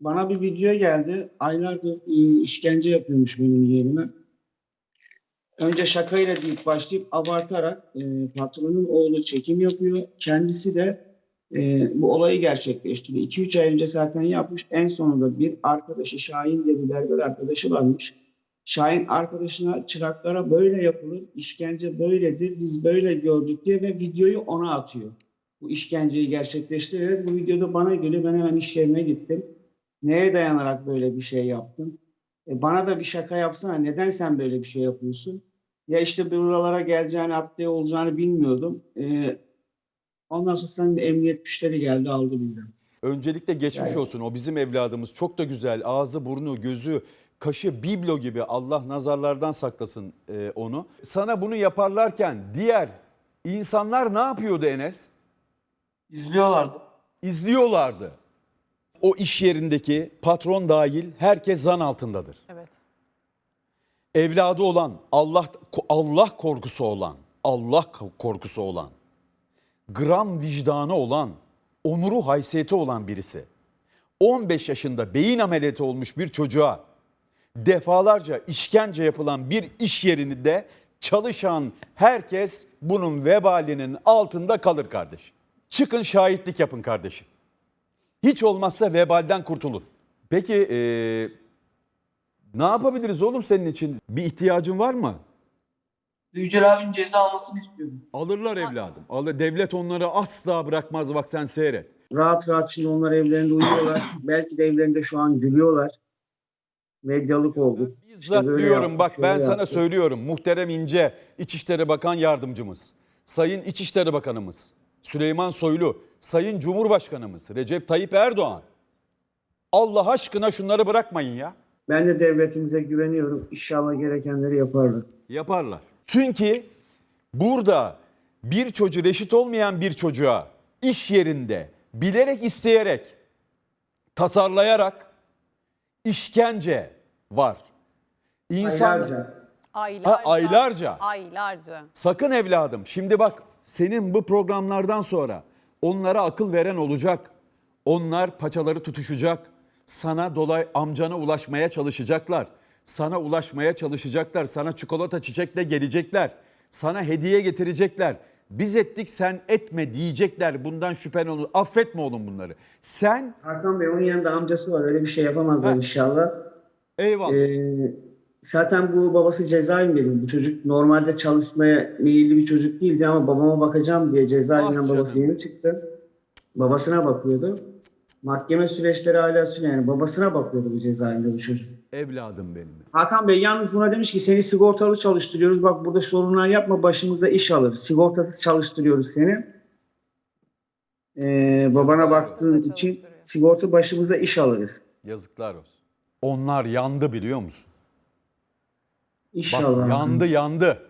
bana bir video geldi. Aylardır e, işkence yapıyormuş benim yeğenime. Önce şakayla deyip başlayıp abartarak e, patronun oğlu çekim yapıyor. Kendisi de e, bu olayı gerçekleştiriyor. 2-3 ay önce zaten yapmış. En sonunda bir arkadaşı Şahin diye bir berber arkadaşı varmış. Şahin arkadaşına çıraklara böyle yapılır, işkence böyledir, biz böyle gördük diye ve videoyu ona atıyor. Bu işkenceyi gerçekleştirerek bu videoda bana geliyor. Ben hemen iş yerine gittim. Neye dayanarak böyle bir şey yaptın? E, bana da bir şaka yapsana. Neden sen böyle bir şey yapıyorsun? Ya işte buralara geleceğini, adliye olacağını bilmiyordum. E, ondan sonra senin emniyet müşteri geldi aldı bizden. Öncelikle geçmiş Yani- olsun. O bizim evladımız. Çok da güzel. Ağzı, burnu, gözü, kaşı biblo gibi. Allah nazarlardan saklasın e, onu. Sana bunu yaparlarken diğer insanlar ne yapıyordu Enes? İzliyorlardı. İzliyorlardı. O iş yerindeki patron dahil herkes zan altındadır. Evet. Evladı olan, Allah Allah korkusu olan, Allah korkusu olan, gram vicdanı olan, onuru haysiyeti olan birisi. 15 yaşında beyin ameliyatı olmuş bir çocuğa defalarca işkence yapılan bir iş yerinde çalışan herkes bunun vebalinin altında kalır kardeşim. Çıkın şahitlik yapın kardeşim. Hiç olmazsa vebalden kurtulun. Peki eee, ne yapabiliriz oğlum senin için? Bir ihtiyacın var mı? Yücel abinin ceza almasını istiyorum. Alırlar evladım. Alır. Devlet onları asla bırakmaz bak sen seyret. Rahat rahat şimdi onlar evlerinde uyuyorlar. Belki de evlerinde şu an gülüyorlar. Medyalık olduk. Bizzat İşte diyorum yaptık, bak ben sana yaptık. söylüyorum. Muhterem İnce İçişleri Bakan Yardımcımız, Sayın İçişleri Bakanımız, Süleyman Soylu, Sayın Cumhurbaşkanımız Recep Tayyip Erdoğan. Allah aşkına şunları bırakmayın ya. Ben de devletimize güveniyorum. İnşallah gerekenleri yaparlar. Yaparlar. Çünkü burada bir çocuğu reşit olmayan bir çocuğa iş yerinde bilerek isteyerek tasarlayarak işkence var. İnsan Aylarca. Aylarca. Ha, aylarca. Aylarca. sakın evladım şimdi bak senin bu programlardan sonra onlara akıl veren olacak. Onlar paçaları tutuşacak. Sana dolay amcana ulaşmaya çalışacaklar. Sana ulaşmaya çalışacaklar. Sana çikolata çiçekle gelecekler. Sana hediye getirecekler. Biz ettik sen etme diyecekler. Bundan şüphen olur. Affetme oğlum bunları. Sen Hakan Bey onun yanında amcası var. Öyle bir şey yapamazlar Ha. inşallah. eyvallah. Ee, zaten bu babası cezaevinde. Bu çocuk normalde çalışmaya meyilli bir çocuk değildi ama babama bakacağım diye cezaevinden Ah babası yeni çıktı. Babasına bakıyordu. Mahkeme süreçleri hala sürüyor. Yani babasına bakıyordu bu cezaevinde bu çocuk. Evladım benim. Hakan Bey yalnız buna demiş ki seni sigortalı çalıştırıyoruz. Bak burada sorunlar yapma başımıza iş alır. Sigortasız çalıştırıyoruz seni. Ee, babana baktığın için sigorta başımıza iş alırız. Yazıklar olsun. Onlar yandı biliyor musun? Bak İnşallah. yandı yandı.